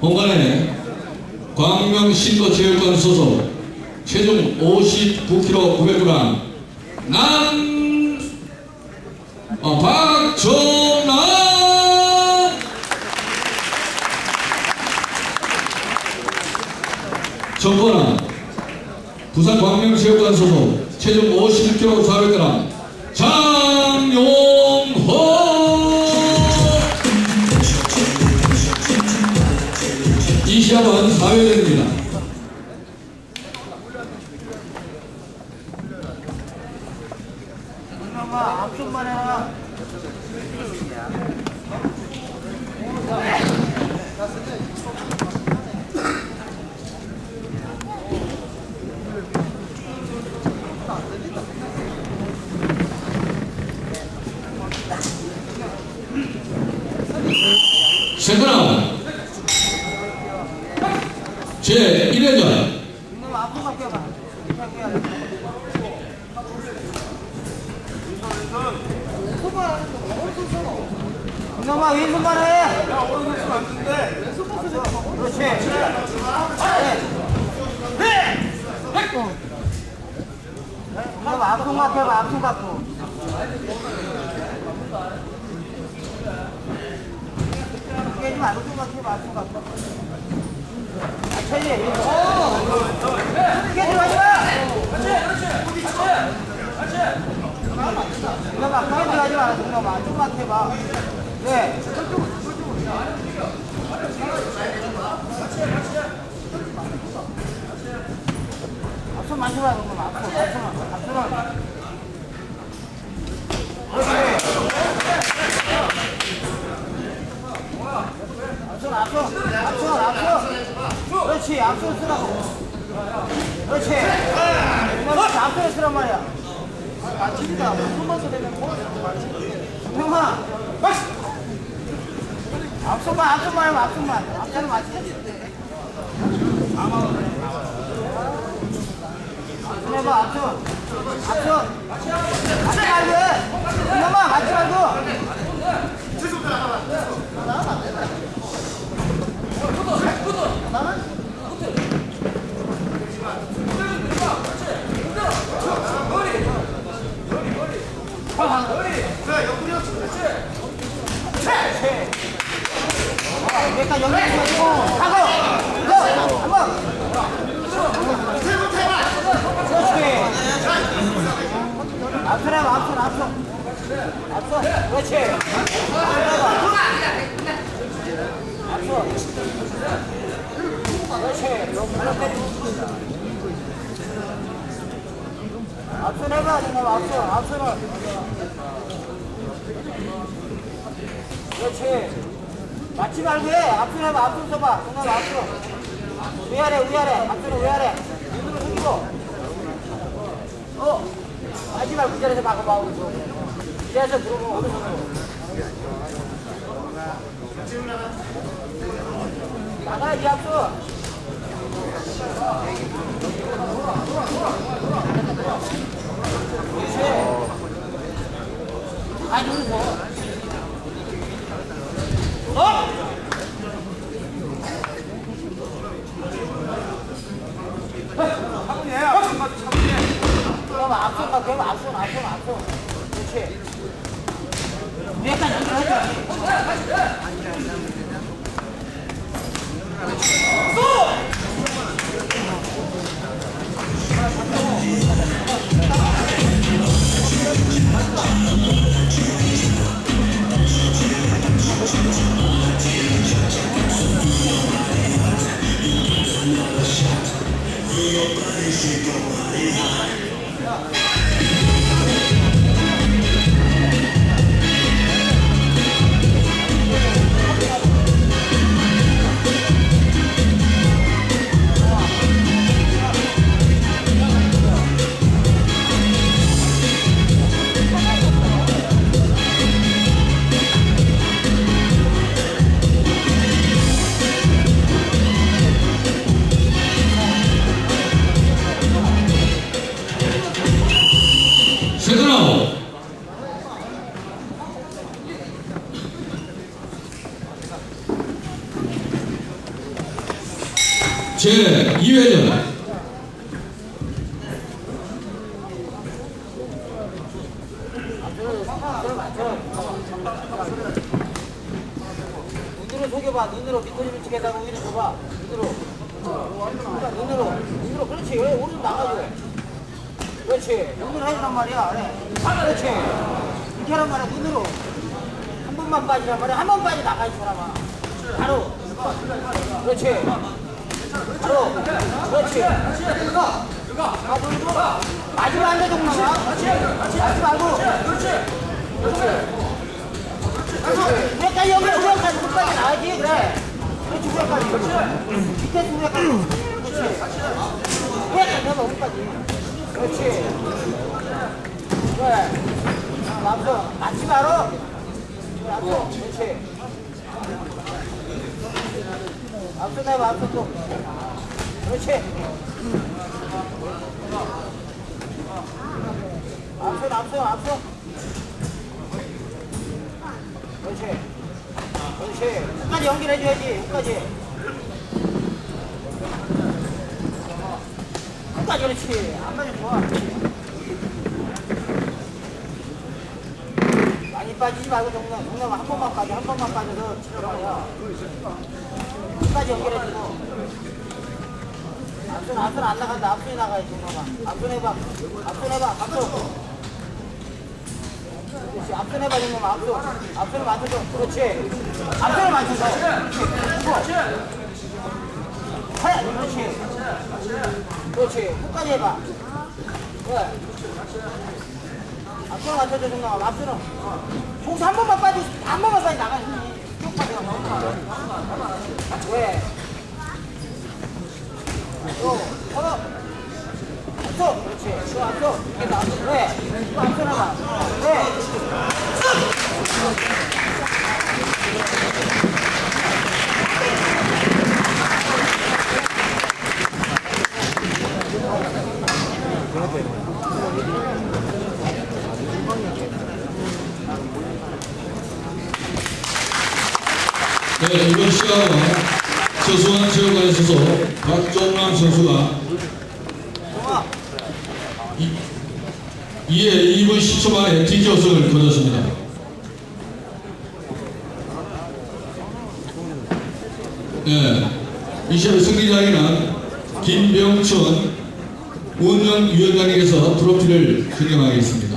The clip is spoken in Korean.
홍관에 광명신도체육관 소속 체중 59kg 900g 남 어, 박종남 정권아 부산 광명체육관 소속 체중 51kg 400g 엄마 앞좀만 해라. 세근아 제 1회전 이놈 앞으로만 껴봐. 이렇게 껴야 돼. 이놈아 왼손만 해. 야 오른손 안 된대. 그렇지. 네. 이놈 앞손만 펴봐. 앞손 갖고. 깨지 말고 손만 펴봐. 앞손 갖고. 아, 천리. 깨지 마지 마. 이놈아 깨지 마지 마. 이놈아 좀만 펴봐. 네. 앞손 만져봐. 앞손. 앞손. 앞손. 앞손 앞손 그렇지 앞손 쓰라고 그렇지 앞손 쓰란 말이야 맞춥니다 손만 쓰면 형아 앞손만 앞손만 하면 앞손만 앞손을 맞추지 앞손 해봐 앞손 앞손 맞지 말고 해 이놈아 맞지 말고 약간 연결해가지고. 이거 한번! 그렇지 앞선 해봐 앞선 앞선 앞선 그렇지. 앞선 그렇지. 앞선 해봐 지금 앞선 앞선을 그렇지 맞지 말고 해. 앞으로 해봐. 앞으로 서봐. 정말 앞으로. 위아래, 위아래. 앞으로 위아래. 눈으로 숙이고. 어. 하지 말고 그 자리에서 막아봐. 이 자리에서 들어오고 제 2회전 눈으로 속여봐. 눈으로 밑거리를 치겠다고 위로 줘봐. 눈으로. 눈으로. 눈으로. 그렇지. 왜 오른쪽 나가줘. 그렇지. 눈으로 해주란 말이야. 그래. 그렇지. 이렇게 하란 말이야. 눈으로. 한 번만 빠지란 말이야. 한 번 빠지 나가지 사람아. 바로. 그렇지. 바로. 그렇지. 아, 돌고. 마지막 안 돼, 동남아. 그렇지. 맞지 말고. 그렇지. 우회까지 여기 우회까지 끝까지 나야지 그래 그렇지 우회까지 밑에서 우회까지 그렇지 우회까지 해봐 우회까지 그렇지 그래 앞서 맞지 그래, 앞서 그렇지 앞서 내봐 앞서 또 그렇지 앞서 앞서 앞서 그렇지. 그렇지. 끝까지 연결 해줘야지. 끝까지. 끝까지 그렇지. 안 맞으면 좋아. 많이 빠지지 말고 정말 정말 한 번만 빠져 한 번만 빠져서 치료하야. 연결해주고. 앞선이 나가야지 정말. 앞선 해봐. 앞선. 그렇지. 앞선 해봐 맞춰줘. 그렇지. 앞선을 맞춰서. 그렇지. 해. 그렇지. 끝까지 해봐. 그래. 앞선을 맞춰줘 정말. 앞선은. 거기서 한 번만 빠지. 한 번만 빠지 나가야지. 그렇지. 또 앞서. 이렇게 나왔어. 왜? 또 앞서 나가. 왜? 네, 이번 시합은 최수환 체육관에 소속 박종남 선수가 좋아. 이- 이에 2분 10초 만에 DQ승을 거뒀습니다. 네, 이 시합의 승리자에는 김병춘 운영위원장에게서 트로피를 증정하겠습니다.